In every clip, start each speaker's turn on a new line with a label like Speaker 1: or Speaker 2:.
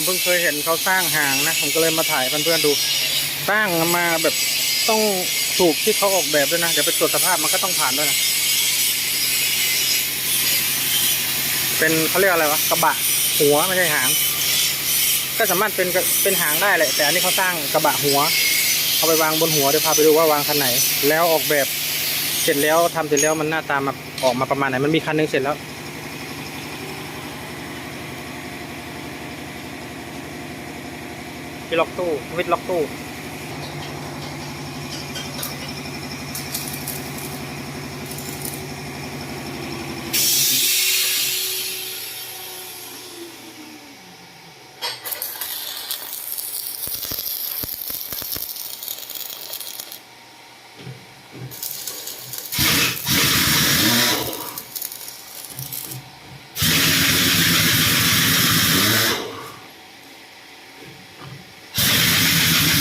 Speaker 1: ผมเพิ่งเคยเห็นเขาสร้างหางนะ ผมก็เลยมาถ่ายเพื่อนๆดู สร้างมาแบบต้องถูกที่เขาออกแบบด้วยนะ เดี๋ยวไปตรวจสภาพมันก็ต้องผ่านด้วยนะ เป็นเขาเรียกอะไรวะกระบะหัวไม่ใช่หาง ก็สามารถเป็นเป็นหางได้แหละ แต่อันนี้เขาสร้างกระบะหัว เอาไปวางบนหัวเดี๋ยวพาไปดูว่าวางคันไหน แล้วออกแบบเสร็จแล้วทำเสร็จแล้วมันหน้าตามาออกมาประมาณไหน มันมีคันหนึงเสร็จแล้ว พี่ล็อกตู้วิดล็อกตู้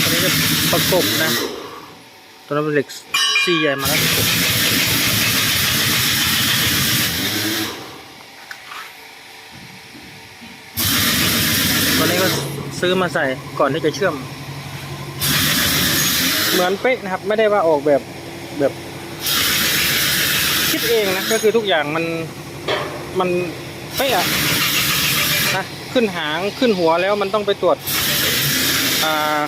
Speaker 1: นนี้จะประกบนะตัวนั้นเป็นเหล็กซี่ใหญ่มาแล้วประกบตัวนี้ก็ซื้อมาใส่ก่อนที่จะเชื่อม เหมือนเป๊ะนะครับ ไม่ได้ว่าออกแบบแบบคิดเองนะ ก็คือทุกอย่างมันมันเป๊ะอะนะขึ้นหางขึ้นหัวแล้วมันต้องไปตรวจอ่า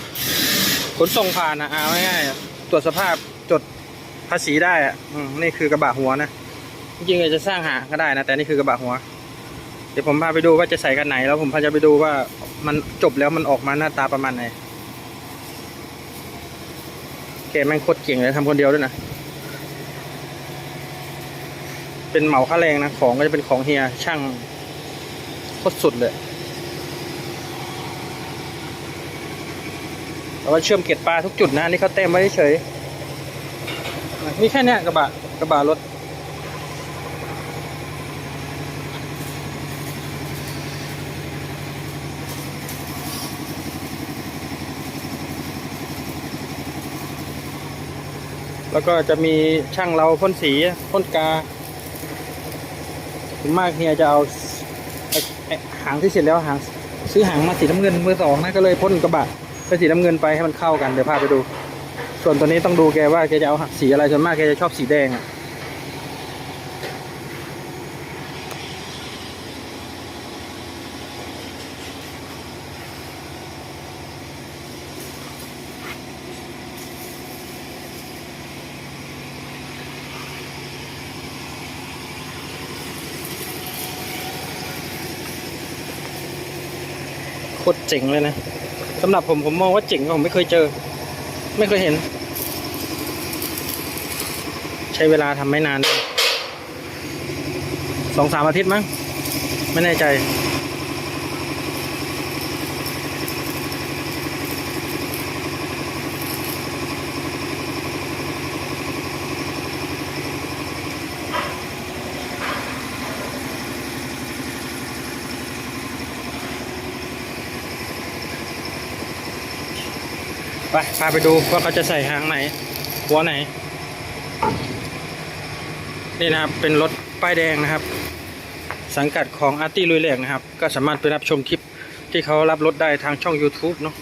Speaker 1: ขนส่งผ่านนะเอาง่ายๆตรวจสภาพจดภาษีได้อะอืมนี่คือกระบะหัวนะจริงๆอาจจะสร้างหางก็ได้นะแต่นี่คือกระบะหัว เดี๋ยวผมพาไปดูว่าจะใส่กันไหน แล้วผมพาจะไปดูว่ามันจบแล้วมันออกมาหน้าตาประมาณไหนแกแม่งโคตรเก่งเลยทำคนเดียวด้วยนะเป็นเหมาค่าแรงนะของก็จะเป็นของเฮียช่างโคตรสุดเลย แต่ว่าเชื่อมเกล็ดปลาทุกจุดนะนี่เขาเต็มไว้เฉยมีแค่เนี้ยกระบะกระบะรถแล้วก็จะมีช่างเราพ่นสีพ่นกาส่วนมากเฮียจะเอาหางที่เสร็จแล้วหางซื้อหางมาสีน้ำเงินมือสองนะก็เลยพ่นกระบะ เป็นสีน้ำเงินไปให้มันเข้ากันเดี๋ยวพาไปดู ส่วนตัวนี้ต้องดูแกว่าแกจะเอาสีอะไรส่วนมากแกจะชอบสีแดงอะโคตรเจ๋งเลยนะ สำหรับผมผมมองว่าเจ๋งผมไม่เคยเจอ ไม่เคยเห็น ใช้เวลาทำไม่นานด้วยสองสามอาทิตย์มั้ง ไม่แน่ใจ ไปพาไปดูว่าเขาจะใส่หางไหน หัวไหน นี่นะครับ เป็นรถป้ายแดงนะครับ สังกัดของอาร์ตี้ลุยแหลกนะครับ ก็สามารถไปรับชมคลิปที่เขารับรถได้ทางช่อง YouTube เนาะ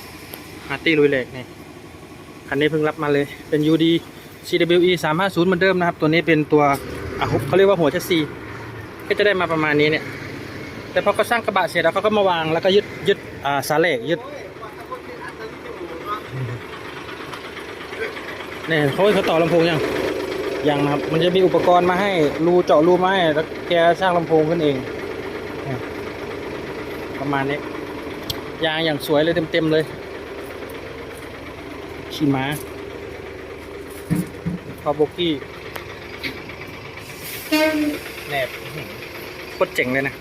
Speaker 1: อาร์ตี้ลุยแหลกนี่คันนี้เพิ่งรับมาเลย เป็น UD CWE 350เหมือนเดิมนะครับ ตัวนี้เป็นตัวอะเขาเรียกว่าหัวแชสซีก็จะได้มาประมาณนี้เนี่ย แต่พอเขาสร้างกระบะเสร็จแล้วเขาก็มาวางแล้วก็ยึดยึดอ่าสาเหล็กยึด เนี่ยเขาเขาต่อลำโพงยังยังนะครับ มันจะมีอุปกรณ์มาให้รูเจาะรูมาให้แล้วแกสร้างลำโพงขึ้นเอง ประมาณนี้ ยางอย่างสวยเลยเต็มๆเลย ขี่ม้าพอโบกี้แหนบโคตรเจ๋งเลยนะ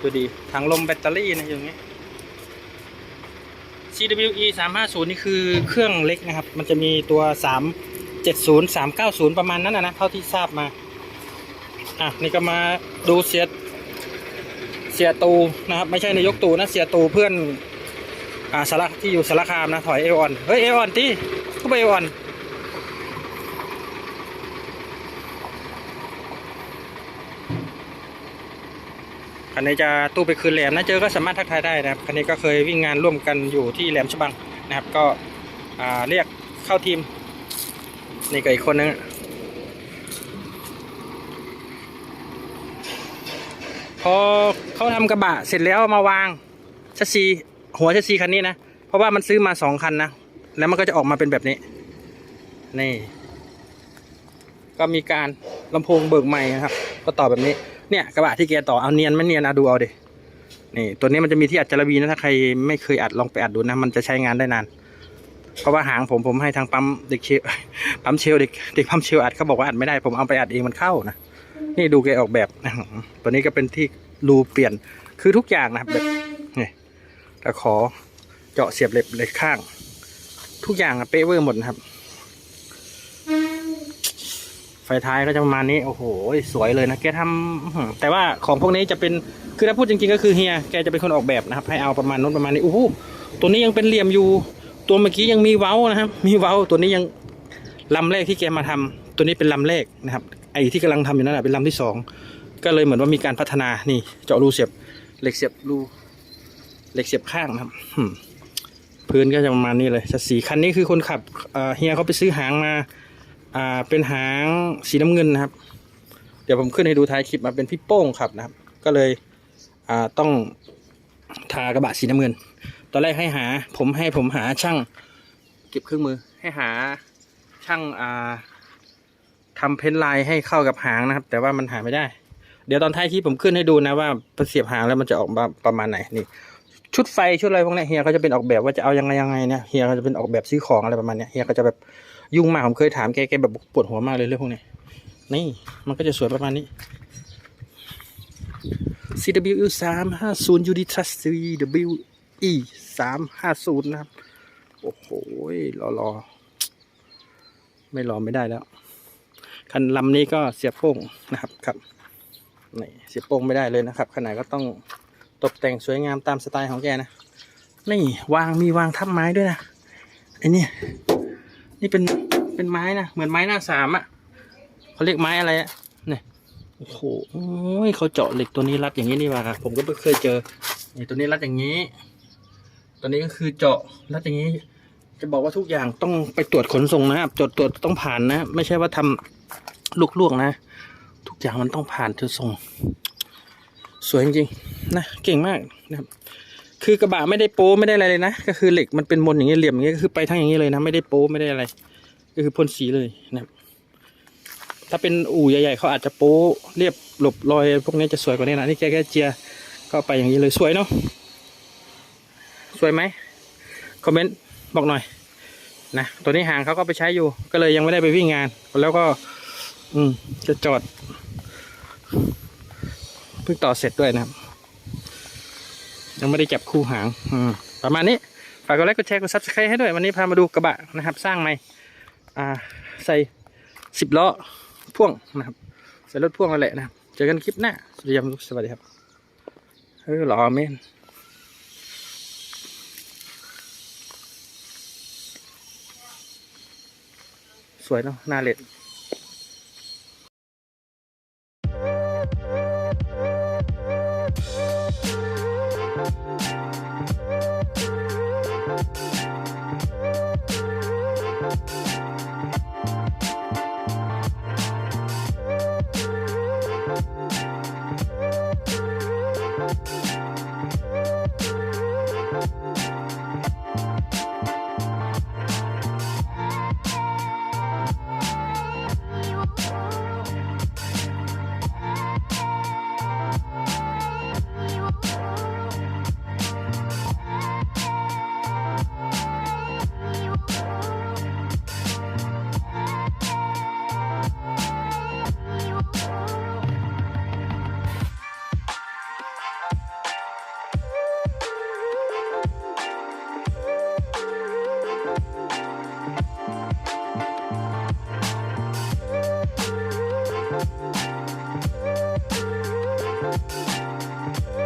Speaker 1: ดูดีถังลมแบตเตอรี่นะอย่างนี้ CWE 350 นี่คือเครื่องเล็กนะครับ มันจะมีตัว 370 390 ประมาณนั้นนะนะเท่าที่ทราบมา อะ นี่ก็มาดูเสียเสียตูนะครับ ไม่ใช่นายกตูนะ เสียตูเพื่อน อ่าสาระที่อยู่สารคามนะ ถอยเอวอนเฮ้ย เอวอนที่ก็ไปเอวอน คันนี้จะตู้ไปคืนแหลมนะเจอก็สามารถทักทายได้นะครับคันนี้ก็เคยวิ่งงานร่วมกันอยู่ที่แหลมฉบังนะครับ ก็เรียกเข้าทีมนี่ก็อีกคนนึงพอเขาทำกระบะเสร็จแล้วมาวางชัสซีหัวชัสซีคันนี้นะ เพราะว่ามันซื้อมาสองคันนะ แล้วมันก็จะออกมาเป็นแบบนี้ นี่ ก็มีการลำโพงเบิกใหม่นะครับ ก็ต่อแบบนี้ เนี่ยกระบะที่แกต่อเอาเนียนไม่เนียนอะดูเอาดินี่ตัวนี้มันจะมีที่อัดจารบีนะถ้าใครไม่เคยอัดลองไปอัดดูนะ มันจะใช้งานได้นาน เพราะว่าหางผมผมให้ทางปั๊มเด็กเชลปั๊มเชลเด็กเด็กปั๊มเชลอัดเขาบอกว่าอัดไม่ได้ผมเอาไปอัดเองมันเข้านะนี่ดูแกออกแบบตัวนี้ก็เป็นที่รูเปลี่ยนคือทุกอย่างนะครับแบบนี่ตะขอเจาะเสียบเหล็กเหล็กข้าง ทุกอย่างเป๊ะเวอร์หมดนะครับ ไฟท้ายก็จะประมาณนี้โอ้โหสวยเลยนะแกทำอื้อหือแต่ว่าของพวกนี้จะเป็นคือถ้าพูดจริงๆก็คือเฮียแกจะเป็นคนออกแบบนะครับ ให้เอาประมาณนู้นประมาณนี้โอ้โหตัวนี้ยังเป็นเหลี่ยมอยู่ ตัวเมื่อกี้ยังมีเว้านะครับ มีเว้าตัวนี้ยังลำแรกที่แกมาทำตัวนี้เป็นลำแรกนะครับ ไอ้ที่กำลังทำอยู่นั่นแหละเป็นลำที่สองก็เลยเหมือนว่ามีการพัฒนานี่เจาะรูเสียบเหล็กเสียบรูเหล็กเสียบข้างนะครับพื้นก็จะประมาณนี้เลยสีคันนี้คือคนขับเฮียเขาไปซื้อหางมา อ่าเป็นหางสีน้ำเงินนะครับ เดี๋ยวผมขึ้นให้ดูท้ายคลิปมาเป็นพี่โป้งขับนะครับ ก็เลยอ่าต้องทากระบะสีน้ำเงิน ตอนแรกให้หา ผมให้ผมหาช่าง เก็บเครื่องมือ ให้หาช่างอ่าทำเพ้นท์ลายให้เข้ากับหางนะครับ แต่ว่ามันหาไม่ได้ เดี๋ยวตอนท้ายคลิปผมขึ้นให้ดูนะว่าเสียบหางแล้วมันจะออกมาประมาณไหนนี่ชุดไฟชุดอะไรพวกนี้เฮียเขาจะเป็นออกแบบว่าจะเอายังไงยังไงเนี่ยเฮียเขาจะเป็นออกแบบซื้อของอะไรประมาณเนี้ยเฮียเขาจะแบบ ยุ่งมากผมเคยถามแกแกแบบปวดหัวมากเลยเรื่องพวกนี้นี่มันก็จะสวยประมาณนี้ CW สามห้าศูนย์ UD Trust CWE สามห้าศูนย์นะครับ โอ้โหรอรอ ไม่รอไม่ได้แล้ว คันลำนี้ก็เสียบโป้งนะครับครับนี่เสียบโป้งไม่ได้เลยนะครับ ขนาดก็ต้องตกแต่งสวยงามตามสไตล์ของแกนะ นี่วางมีวางทับไม้ด้วยนะไอ้นี่ นี่เป็นเป็นไม้นะเหมือนไม้หน้าสามอะเขาเรียกไม้อะไรอะเนี่ยโอ้โหเขาเจาะเหล็กตัวนี้รัดอย่างนี้นี่ว่าผมก็ไม่เคยเจอนี่ตัวนี้รัดอย่างนี้ ตัวนี้ก็คือเจาะรัดอย่างนี้ จะบอกว่าทุกอย่างต้องไปตรวจขนส่งนะครับตรวจตรวจต้องผ่านนะ ไม่ใช่ว่าทำลวกๆนะ ทุกอย่างมันต้องผ่านเธอส่ง สวยจริงๆนะเก่งมากนะครับ คือกระบะไม่ได้โป้ไม่ได้อะไรเลยนะ ก็คือเหล็กมันเป็นมนอย่างเงี้ยเหลี่ยมอย่างเงี้ยก็คือไปทั้งอย่างนี้เลยนะไม่ได้โป้ไม่ได้อะไร ก็คือพ่นสีเลยนะครับถ้าเป็นอู่ใหญ่ๆเขาอาจจะโป้เรียบหลบรอยพวกนี้จะสวยกว่านี้นะนี่แกแค่เจียก็ไปอย่างนี้เลยสวยเนาะสวยไหมคอมเมนต์บอกหน่อยนะตัวนี้ห่างเขาก็ไปใช้อยู่ ก็เลยยังไม่ได้ไปวิ่งงาน แล้วก็ อืมจะจอดเพิ่งต่อเสร็จด้วยนะครับ ยังไม่ได้จับคู่หางอืมประมาณนี้ฝากกดไลค์กดแชร์กดซับสไครต์ให้ด้วย วันนี้พามาดูกระบะนะครับ สร้างใหม่อ่าใส่สิบล้อพ่วงนะครับใส่รถพ่วงนั่นแหละนะครับเจอกันคลิปหน้าสวัสดีครับสวัสดีครับเออหล่อเมนสวยเนาะหน้าเล็ด Thank you. Bye.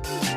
Speaker 1: Bye.